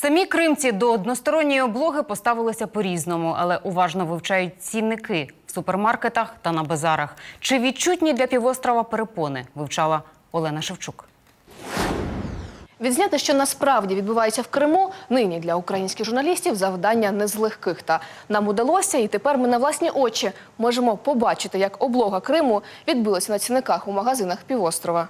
Самі кримці до односторонньої облоги поставилися по-різному, але уважно вивчають цінники в супермаркетах та на базарах. Чи відчутні для півострова перепони? Вивчала Олена Шевчук. Відзняти, що насправді відбувається в Криму, нині для українських журналістів завдання не з легких. Та нам удалося, і тепер ми на власні очі можемо побачити, як облога Криму відбилася на цінниках у магазинах півострова.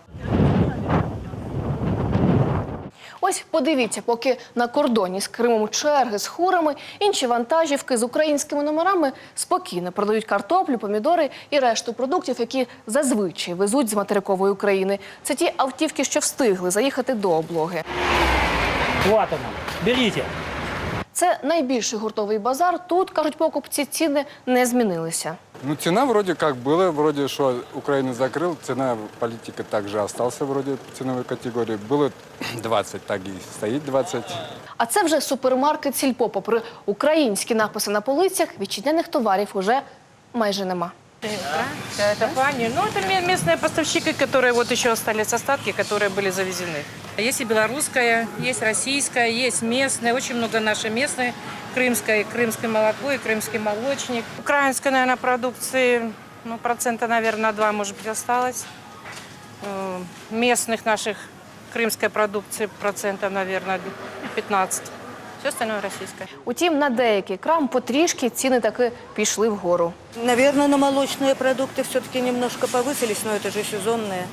Ось подивіться, поки на кордоні з Кримом черги з хурами, інші вантажівки з українськими номерами спокійно продають картоплю, помідори і решту продуктів, які зазвичай везуть з материкової України. Це ті автівки, що встигли заїхати до облоги. Вот оно. Берите. Це найбільший гуртовий базар. Тут кажуть покупці, ціни не змінилися. Ну, цена вроде как была, вроде что Украину закрыл, цена политика также остался вроде ценовой категории. Было 20, так и стоит 20. А це вже супермаркет Сільпо. Попри українські написи на полицях, вітчизняних товарів уже майже нема. Да, это пани. Ну, это ме- местные поставщики, которые вот еще остались остатки, которые были завезены. Есть и белорусская, есть российская, есть местная. Очень много нашей местной, крымской, крымское молоко и крымский молочник. Украинской, наверное, продукции, ну, процента, наверное, два, может быть, осталось. Э, Местных наших крымской продукции процентов, наверное, 15. Все остальное российское. Утім, на деякий крам потрішки ціни таки пішли вгору. Наверное, на молочные продукты все-таки немножко повысились, но это же сезонные.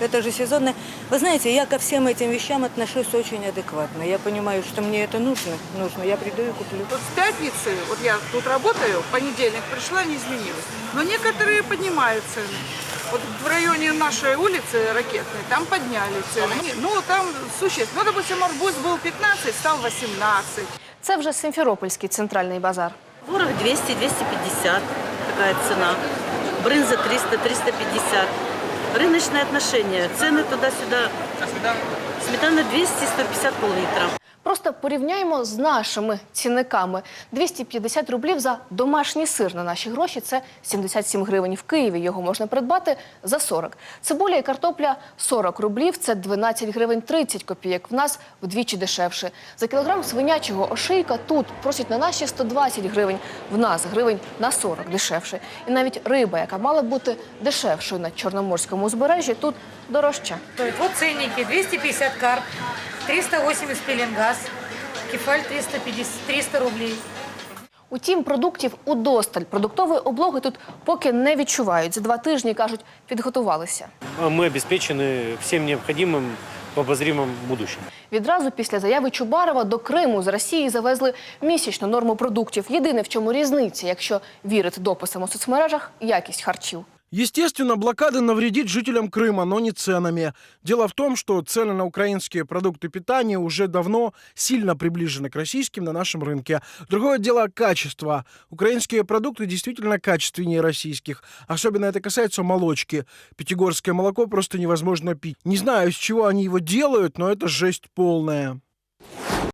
Это же сезонные. Вы знаете, я ко всем этим вещам отношусь очень адекватно. Я понимаю, что мне это нужно. Нужно. Я приду и куплю. Вот с пятницы, вот я тут работаю, в понедельник пришла, не изменилось. Но некоторые поднимают цены. Вот в районе нашей улицы ракетной, там подняли цены. Ну, там существенно. Ну, допустим, арбуз был 15, стал 18. Це вже Симферопольський центральний базар. Творог 200-250 такая цена. Брынза 300-350. Рыночное отношение. Цены туда-сюда. Сметана 200-150 пол-литра. Просто порівняємо з нашими цінниками. 250 рублів за домашній сир на наші гроші це 77 гривень. В Києві його можна придбати за 40. Цибуля і картопля 40 рублів це 12 гривень 30 копійок. В нас вдвічі дешевше. За кілограм свинячого ошийка тут просять на наші 120 гривень. В нас гривень на 40 дешевше. І навіть риба, яка мала бути дешевшою на Чорноморському узбережжі, тут дорожча. Вот ценники. 250 карп, 380 пеленгаз, кефаль 350, 300 рублей. Утім, продуктів удосталь. Продуктової облоги тут поки не відчувають. За два тижні, кажуть, підготувалися. Мы обеспечены всем необходимым в обозримом будущем. Відразу після заяви Чубарова до Криму з Росії завезли місячну норму продуктів. Єдине, в чому різниця, якщо вірити дописам у соцмережах, якість харчів. Естественно, блокада навредит жителям Крыма, но не ценами. Дело в том, что цены на украинские продукты питания уже давно сильно приближены к российским на нашем рынке. Другое дело – качество. Украинские продукты действительно качественнее российских. Особенно это касается молочки. Пятигорское молоко просто невозможно пить. Не знаю, из чего они его делают, но это жесть полная.